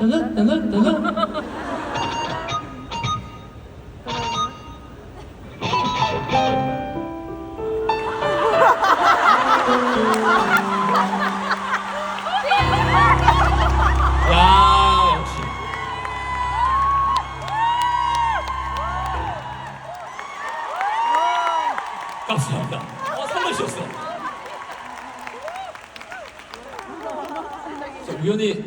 나는 나는 나는 감사합니다. 어 살려주셨어. 자, 우연히